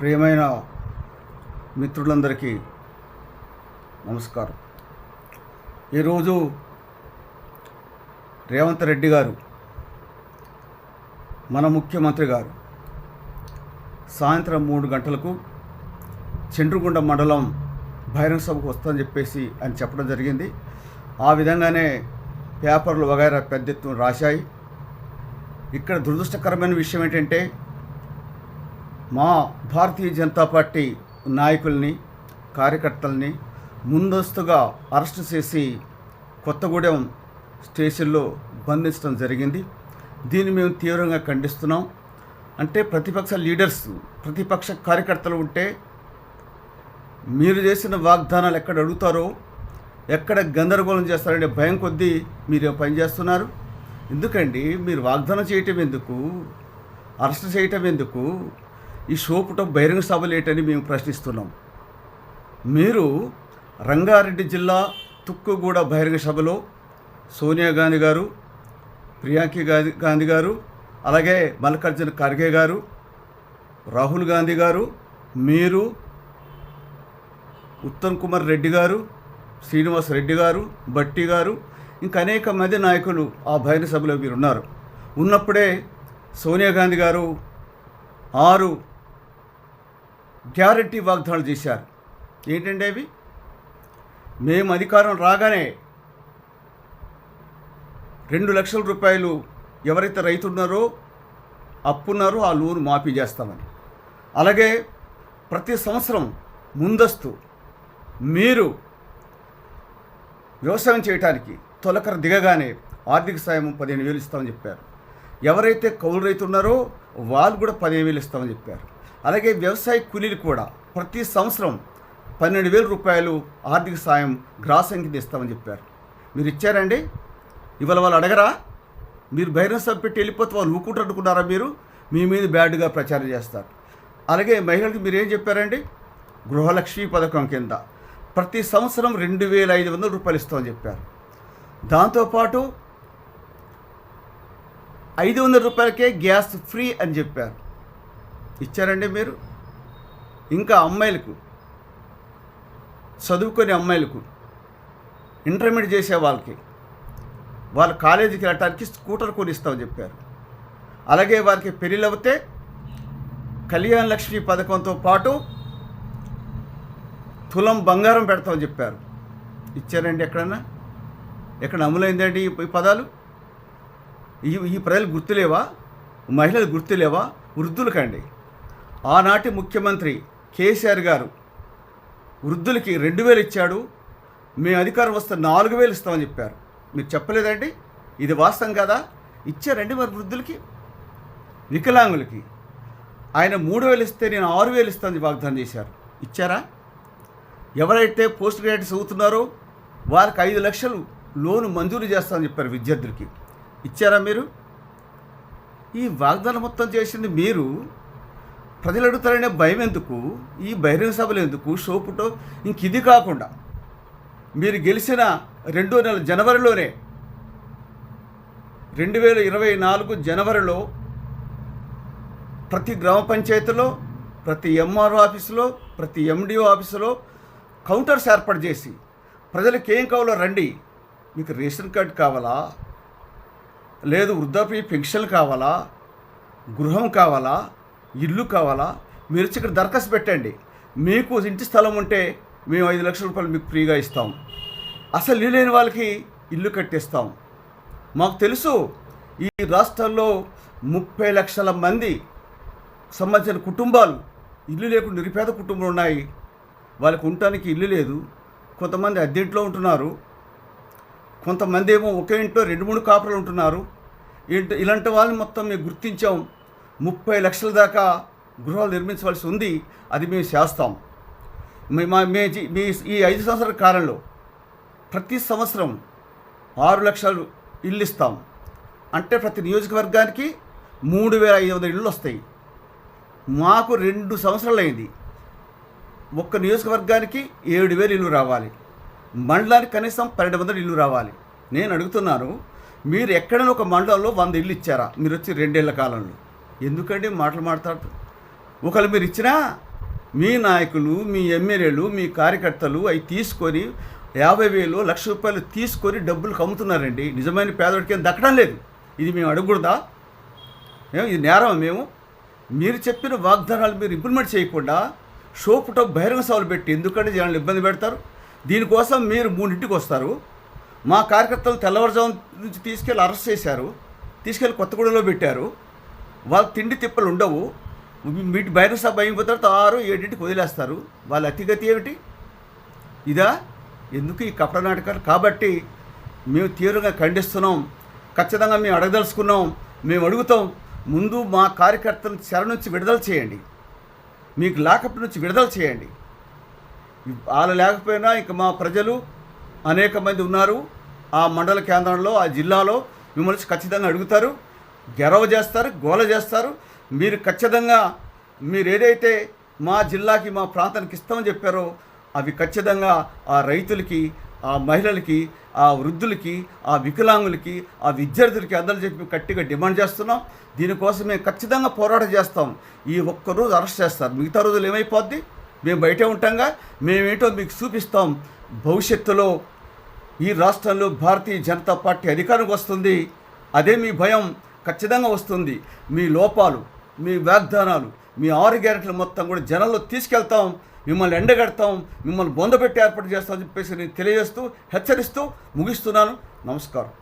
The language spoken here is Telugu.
ప్రియమైన మిత్రులందరికీ నమస్కారం. ఈరోజు రేవంత్ రెడ్డి గారు మన ముఖ్యమంత్రి గారు సాయంత్రం మూడు గంటలకు చండ్రుగుండ మండలం బహిరంగ సభకు వస్తుందని చెప్పేసి అని చెప్పడం జరిగింది. ఆ విధంగానే పేపర్లు వగైరా పెద్ద ఎత్తున రాశాయి. ఇక్కడ దురదృష్టకరమైన విషయం ఏంటంటే మా భారతీయ జనతా పార్టీ నాయకుల్ని కార్యకర్తల్ని ముందస్తుగా అరెస్ట్ చేసి కొత్తగూడెం స్టేషన్లో బంధించడం జరిగింది. దీన్ని మేము తీవ్రంగా ఖండిస్తున్నాం. అంటే ప్రతిపక్ష లీడర్స్ ప్రతిపక్ష కార్యకర్తలు ఉంటే మీరు చేసిన వాగ్దానాలు ఎక్కడ అడుగుతారో ఎక్కడ గందరగోళం చేస్తారనే భయం కొద్దీ మీరు పనిచేస్తున్నారు ఎందుకండి? మీరు వాగ్దానం చేయటం ఎందుకు? అరెస్ట్ చేయటం ఎందుకు? ఈ షోపుటం బహిరంగ సభలు ఏంటని మేము ప్రశ్నిస్తున్నాం. మీరు రంగారెడ్డి జిల్లా తుక్కుగూడ బహిరంగ సభలో సోనియా గాంధీ గారు ప్రియాంక గాంధీ గాంధీ గారు అలాగే మల్లికార్జున ఖర్గే గారు రాహుల్ గాంధీ గారు మీరు ఉత్తమ్ కుమార్ రెడ్డి గారు శ్రీనివాస్ రెడ్డి గారు భట్టి గారు ఇంకా అనేక మంది నాయకులు ఆ బహిరంగ సభలో మీరు ఉన్నారు ఉన్నప్పుడే సోనియా గాంధీ గారు ఆరు గ్యారంటీ వాగ్దానాలు చేశారు. ఏంటండి అవి? మేము అధికారం రాగానే రెండు లక్షల రూపాయలు ఎవరైతే రైతున్నారో అప్పున్నారో ఆ లోన్ మాఫీ చేస్తామని. అలాగే ప్రతి సంవత్సరం ముందస్తు మీరు వ్యవసాయం చేయడానికి తొలకర దిగగానే ఆర్థిక సాయం పదిహేను వేలు ఇస్తామని చెప్పారు. ఎవరైతే కౌలు రైతు ఉన్నారో వాళ్ళు కూడా పదిహేను వేలు ఇస్తామని చెప్పారు. అలాగే వ్యవసాయ కూలీలు కూడా ప్రతి సంవత్సరం పన్నెండు వేల రూపాయలు ఆర్థిక సాయం గ్రాసం కింద ఇస్తామని చెప్పారు. మీరు ఇచ్చారండి? ఇవాళ వాళ్ళు అడగరా? మీరు బహిరంగ సభ పెట్టి వెళ్ళిపోతే వాళ్ళు ఊకుంటారు అనుకున్నారా మీరు? మీ మీద బ్యాడ్గా ప్రచారం చేస్తారు. అలాగే మహిళలకు మీరు ఏం చెప్పారండి? గృహలక్ష్మి పథకం కింద ప్రతి సంవత్సరం రెండు వేల ఐదు వందల రూపాయలు ఇస్తామని చెప్పారు. దాంతోపాటు ఐదు వందల రూపాయలకే గ్యాస్ ఫ్రీ అని చెప్పారు. ఇచ్చారండి మీరు? ఇంకా అమ్మాయిలకు చదువుకునే అమ్మాయిలకు ఇంటర్మీడియట్ చేసే వాళ్ళకి వాళ్ళ కాలేజీకి వెళ్ళటానికి స్కూటర్ కొనిస్తామని చెప్పారు. అలాగే వారికి పెళ్ళిళ్ళు అవుతే కళ్యాణ లక్ష్మి పథకంతో పాటు తులం బంగారం పెడతామని చెప్పారు. ఇచ్చారండి ఎక్కడన్నా? ఎక్కడ అమలైందండి ఈ ఈ పదాలు? ఈ ఈ ప్రజలు గుర్తులేవా? మహిళలు గుర్తులేవా? వృద్ధులకండి. ఆనాటి ముఖ్యమంత్రి కేసీఆర్ గారు వృద్ధులకి రెండు వేలు ఇచ్చాడు మేము అధికారం వస్తే నాలుగు వేలు ఇస్తామని చెప్పారు. మీరు చెప్పలేదండి? ఇది వాస్తవం కదా? ఇచ్చారండి మరి వృద్ధులకి వికలాంగులకి. ఆయన మూడు వేలు ఇస్తే నేను ఆరు వేలు ఇస్తానని వాగ్దానం చేశారు. ఇచ్చారా? ఎవరైతే పోస్ట్ గ్రాడ్యుయేట్ చదువుతున్నారో వారికి ఐదు లక్షలు లోను మంజూరు చేస్తామని చెప్పారు విద్యార్థులకి. ఇచ్చారా మీరు? ఈ వాగ్దానం మొత్తం చేసింది మీరు ప్రజలు అడుగుతారనే భయం ఎందుకు? ఈ బహిరంగ సభలు ఎందుకు? షోపుటో ఇంక ఇది కాకుండా మీరు గెలిచిన రెండో నెల జనవరిలోనే రెండు వేల ఇరవై నాలుగు జనవరిలో ప్రతి గ్రామ పంచాయతీలో ప్రతి ఎంఆర్ఓ ఆఫీసులో ప్రతి ఎండిఓ ఆఫీసులో కౌంటర్స్ ఏర్పాటు చేసి ప్రజలకు ఏం కావాలో రండి. మీకు రేషన్ కార్డు కావాలా? లేదు వృద్ధాప్య పెన్షన్ కావాలా? గృహం కావాలా? ఇల్లు కావాలా? మీరు వచ్చి ఇక్కడ దరఖాస్తు పెట్టండి. మీకు ఇంటి స్థలం ఉంటే మేము ఐదు లక్షల రూపాయలు మీకు ఫ్రీగా ఇస్తాం. అసలు ఇల్లు లేని వాళ్ళకి ఇల్లు కట్టిస్తాం. మాకు తెలుసు ఈ రాష్ట్రంలో ముప్పై లక్షల మంది సంబంధించిన కుటుంబాలు ఇల్లు లేకుండా నిరుపేద కుటుంబాలు ఉన్నాయి. వాళ్ళకి ఉండటానికి ఇల్లు లేదు. కొంతమంది అద్దెంట్లో ఉంటున్నారు. కొంతమంది ఏమో ఒకే ఇంట్లో రెండు మూడు కాపులు ఉంటున్నారు. ఏంటి ఇలాంటి వాళ్ళని మొత్తం మేము గుర్తించాం. ముప్పై లక్షల దాకా గృహాలు నిర్మించవలసి ఉంది. అది మేము చేస్తాం. మీ మా మే మీ ఈ ఐదు సంవత్సరాల కాలంలో ప్రతి సంవత్సరం ఆరు లక్షలు ఇల్లు ఇస్తాం. అంటే ప్రతి నియోజకవర్గానికి మూడు వేల ఐదు వందల ఇళ్ళు వస్తాయి. మాకు రెండు సంవత్సరాలు అయింది. ఒక్క నియోజకవర్గానికి ఏడు వేలు ఇల్లు రావాలి. మండలానికి కనీసం పన్నెండు వందల ఇల్లు రావాలి. నేను అడుగుతున్నాను మీరు ఎక్కడైనా ఒక మండలంలో వంద ఇల్లు ఇచ్చారా? మీరు వచ్చి రెండేళ్ళ కాలంలో. ఎందుకండి మాటలు మాట్లాడుతూ ఒకవేళ మీరు ఇచ్చినా మీ నాయకులు మీ ఎమ్మెల్యేలు మీ కార్యకర్తలు అవి తీసుకొని యాభై వేలు లక్ష రూపాయలు తీసుకొని డబ్బులు కమ్ముతున్నారండి. నిజమైన పేదవాడికి ఏం దక్కడం లేదు. ఇది మేము అడగకూడదా? మేము ఇది నేరం మేము? మీరు చెప్పిన వాగ్దానాలు మీరు ఇంప్లిమెంట్ చేయకుండా షోపుటో బహిరంగ సభలు పెట్టి ఎందుకంటే జనాలు ఇబ్బంది పెడతారు? దీనికోసం మీరు మూడింటికి వస్తారు. మా కార్యకర్తలు తెల్లవారుజాము నుంచి తీసుకెళ్ళి అరెస్ట్ చేశారు. తీసుకెళ్ళి కొత్తగూడలో పెట్టారు. వాళ్ళ తిండి తిప్పలు ఉండవు. వీటి బయట సభ అయిపోతారు ఆరు ఏడింటికి వదిలేస్తారు. వాళ్ళ అతిగతి ఏమిటి? ఇదా? ఎందుకు ఈ కపట నాటకాలు? కాబట్టి మేము తీవ్రంగా ఖండిస్తున్నాం. ఖచ్చితంగా మేము అడగదలుచుకున్నాం. మేము అడుగుతాం ముందు మా కార్యకర్తల చెర నుంచి విడుదల చేయండి. మీకు లాకప్ నుంచి విడుదల చేయండి. వాళ్ళు లేకపోయినా ఇక మా ప్రజలు అనేక మంది ఉన్నారు. ఆ మండల కేంద్రంలో ఆ జిల్లాలో మిమ్మల్ని ఖచ్చితంగా అడుగుతారు. గెరవ చేస్తారు గోల చేస్తారు. మీరు ఖచ్చితంగా మీరు ఏదైతే మా జిల్లాకి మా ప్రాంతానికి ఇస్తామని చెప్పారో అవి ఖచ్చితంగా ఆ రైతులకి ఆ మహిళలకి ఆ వృద్ధులకి ఆ వికలాంగులకి ఆ విద్యార్థులకి అందరూ చెప్పి గట్టిగా డిమాండ్ చేస్తున్నాం. దీనికోసం మేము ఖచ్చితంగా పోరాటం చేస్తాం. ఈ ఒక్కరోజు అరెస్ట్ చేస్తారు. మిగతా రోజులు ఏమైపోద్ది? మేము బయటే ఉంటాంగా. మేమేంటో మీకు చూపిస్తాం. భవిష్యత్తులో ఈ రాష్ట్రంలో భారతీయ జనతా పార్టీ అధికారంకి వస్తుంది. అదే మీ భయం. ఖచ్చితంగా వస్తుంది. మీ లోపాలు మీ వాగ్దానాలు మీ ఆరు గ్యారెంట్లు మొత్తం కూడా జనంలో తీసుకెళ్తాం మిమ్మల్ని ఎండగడతాం మిమ్మల్ని బొందపెట్టి ఏర్పాటు చేస్తామని చెప్పేసి నేను తెలియజేస్తూ హెచ్చరిస్తూ ముగిస్తున్నాను. నమస్కారం.